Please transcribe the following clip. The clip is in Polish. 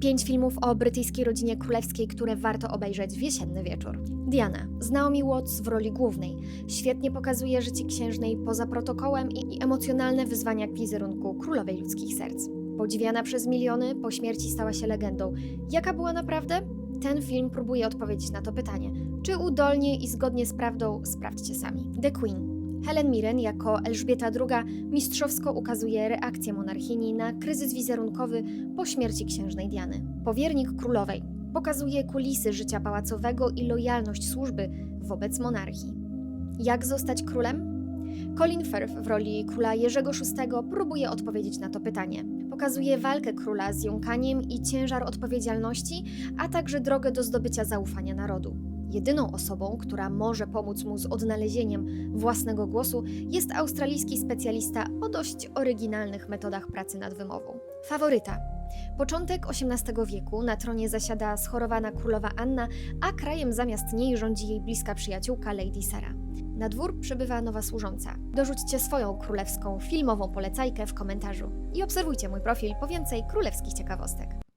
Pięć filmów o brytyjskiej rodzinie królewskiej, które warto obejrzeć w jesienny wieczór. Diana, z Naomi Watts w roli głównej, świetnie pokazuje życie księżnej poza protokołem i, i emocjonalne wyzwania wizerunku królowej ludzkich serc. Podziwiana przez miliony, po śmierci stała się legendą. Jaka była naprawdę? Ten film próbuje odpowiedzieć na to pytanie. Czy udolnie i zgodnie z prawdą, sprawdźcie sami. The Queen. Helen Mirren jako Elżbieta II mistrzowsko ukazuje reakcję monarchini na kryzys wizerunkowy po śmierci księżnej Diany. Powiernik królowej pokazuje kulisy życia pałacowego i lojalność służby wobec monarchii. Jak zostać królem? Colin Firth w roli króla Jerzego VI próbuje odpowiedzieć na to pytanie. Pokazuje walkę króla z jąkaniem i ciężar odpowiedzialności, a także drogę do zdobycia zaufania narodu. Jedyną osobą, która może pomóc mu z odnalezieniem własnego głosu, jest australijski specjalista o dość oryginalnych metodach pracy nad wymową. Faworyta. Początek XVIII wieku na tronie zasiada schorowana królowa Anna, a krajem zamiast niej rządzi jej bliska przyjaciółka Lady Sarah. Na dwór przybywa nowa służąca. Dorzućcie swoją królewską filmową polecajkę w komentarzu i obserwujcie mój profil po więcej królewskich ciekawostek.